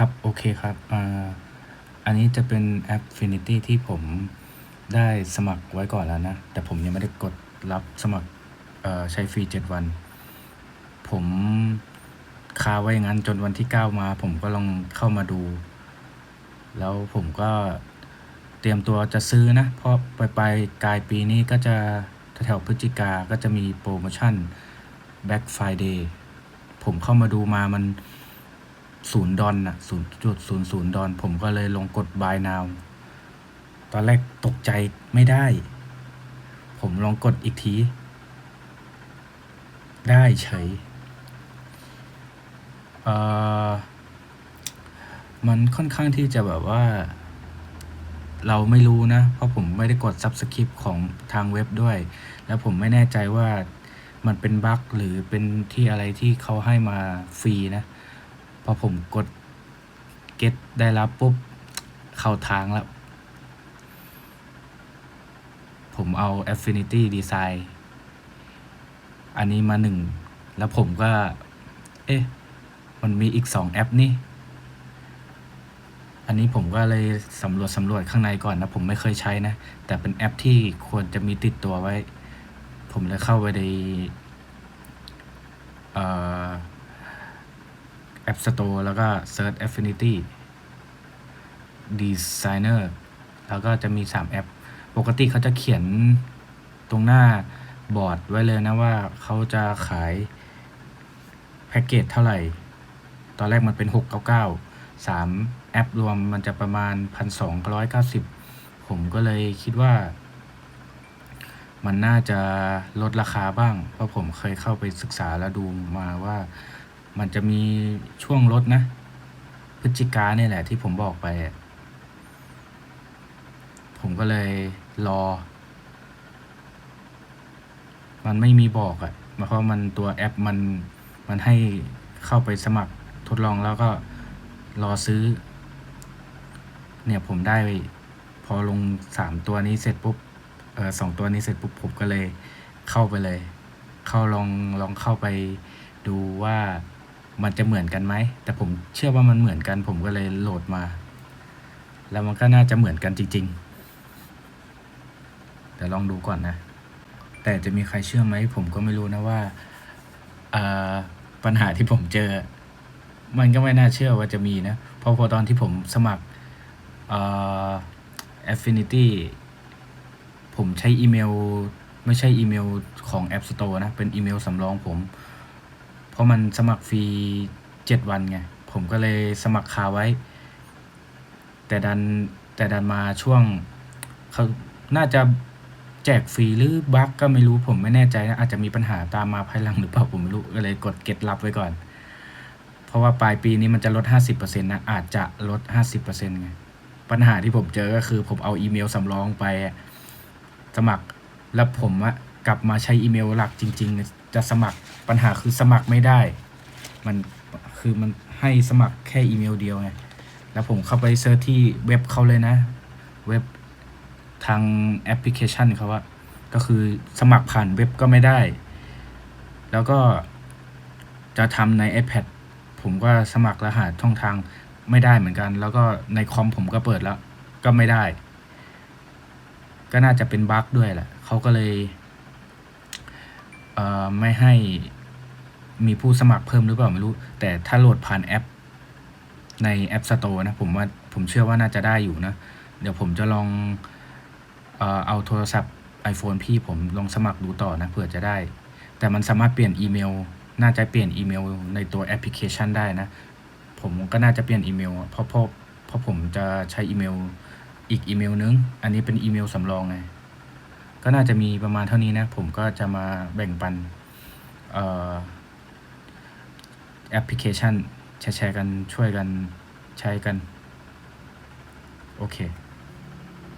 ครับ โอเคครับอ่าอันนี้จะเป็นแอป Finity ที่ผมได้สมัครไว้ก่อนแล้วนะ แต่ผมยังไม่ได้กดรับสมัครใช้ฟรี 7 วัน ผมคาไว้อย่างนั้นจนวันที่ 9 มา ผมก็ลองเข้ามาดู แล้วผมก็เตรียมตัวจะซื้อนะ เพราะไปไปกลายปีนี้ก็จะแถวพฤศจิกาก็จะมีโปรโมชั่น Black Friday ผมเข้ามาดูมามัน ศูนย์ดอลน่ะศูนย์จุดศูนย์ศูนย์ดอลผมก็เลยลงกด buy now ตอนแรกตกใจไม่ได้ ผมลองกดอีกที ได้เฉยเอ่อมันค่อนข้างที่จะแบบว่า เราไม่รู้นะ เพราะผมไม่ได้กด subscribe ของทางเว็บด้วย แล้วผมไม่แน่ใจว่ามันเป็นบั๊กหรือเป็นที่อะไรที่เขาให้มาฟรีนะ พอผมกด get ได้รับปุ๊บ เข้าทางแล้ว ผมเอา Affinity Design อันนี้มาหนึ่ง แล้วผมก็ เอ๊ะ มันมีอีกสองแอปนี่ อันนี้ผมก็เลยสำรวจสำรวจข้างในก่อนนะ ผมไม่เคยใช้นะ แต่เป็นแอปที่ควรจะมีติดตัวไว้ ผมเลยเข้าไปในเอ่อ App Store แล้วก็ Search Affinity Designer แล้วก็จะมี 3 แอป ปกติเขาจะเขียนตรงหน้าบอร์ดไว้เลยนะว่าเขาจะขายแพ็กเกจเท่าไหร่ ตอนแรกมันเป็น 699 3 แอปรวมมันจะประมาณ 1,290 ผมก็เลยคิดว่า มันน่าจะลดราคาบ้าง เพราะผมเคยเข้าไปศึกษาแล้วดูมาว่า มันจะมีช่วงลดนะ พฤศจิกาเนี่ยแหละที่ผมบอกไป ผมก็เลยรอ มันไม่มีบอกอะ่ะเพราะมันตัวแอปมันมันให้เข้าไปสมัครทดลองแล้วก็รอซื้อ เนี่ยผมได้พอลงสามตัวนี้เสร็จปุ๊บเออสองตัวนี้เสร็จปุ๊บผมก็เลยเข้าไปเลย เข้าลองลองเข้าไปดูว่า มันจะเหมือนกันไหม แต่ผมเชื่อว่ามันเหมือนกัน ผมก็เลยโหลดมา แล้วมันก็น่าจะเหมือนกันจริงๆ แต่ลองดูก่อนนะ แต่จะมีใครเชื่อไหม ผมก็ไม่รู้นะว่าปัญหาที่ผมเจอ มันก็ไม่น่าเชื่อว่าจะมีนะ เพราะพอตอนที่ผมสมัครอ่า Affinity ผมใช้อีเมล ไม่ใช่อีเมลของ App Store นะ เป็นอีเมลสำรองผม เพราะมันสมัครฟรีเจ็ดวันไง ผมก็เลยสมัครคาไว้ แต่ดันแต่ดันมาช่วงเขาน่าจะแจกฟรีหรือบั๊กก็ไม่รู้ผมไม่แน่ใจนะอาจจะมีปัญหาตามมาภายหลังหรือเปล่าผมไม่รู้ก็เลยกดเก็ตรับไว้ก่อน เพราะว่าปลายปีนี้มันจะลด 50%นะอาจจะลด 50%ไงปัญหาที่ผมเจอก็คือผมเอาอีเมลสำรองไปสมัครแล้วผมอะกลับมาใช้อีเมลหลักจริงๆ จะสมัครปัญหาคือสมัครไม่ได้ มันคือมันให้สมัครแค่อีเมลเดียวไงแล้วผมเข้าไปเซิร์ชที่เว็บเขาเลยนะ เว็บทางแอปพลิเคชันเขาอะก็คือสมัครผ่านเว็บก็ไม่ได้ แล้วก็จะทำใน iPad ผมก็สมัครรหัสช่องทางไม่ได้เหมือนกัน แล้วก็ในคอมผมก็เปิดแล้ว ก็ไม่ได้ ก็น่าจะเป็นบั๊กด้วยแหละเขาก็เลย เอ่อไม่ให้มีผู้สมัครเพิ่มหรือเปล่าไม่รู้ แต่ถ้าโหลดผ่านแอป ใน App Store นะ ผมว่าผมเชื่อว่าน่าจะได้อยู่นะ เดี๋ยวผมจะลองเอ่อเอาโทรศัพท์ iPhone พี่ผมลองสมัครดูต่อนะเผื่อจะได้ แต่มันสามารถเปลี่ยนอีเมล น่าจะเปลี่ยนอีเมลในตัวแอปพลิเคชันได้นะ ผมก็น่าจะเปลี่ยนอีเมลเพราะเพราะเพราะผมจะใช้อีเมลอีกอีเมลนึง อันนี้เป็นอีเมลสำรองไง ก็น่าจะมีประมาณเท่านี้นะ ผมก็จะมาแบ่งปันแอปพลิเคชัน แชร์กันช่วยกันใช้กัน โอเค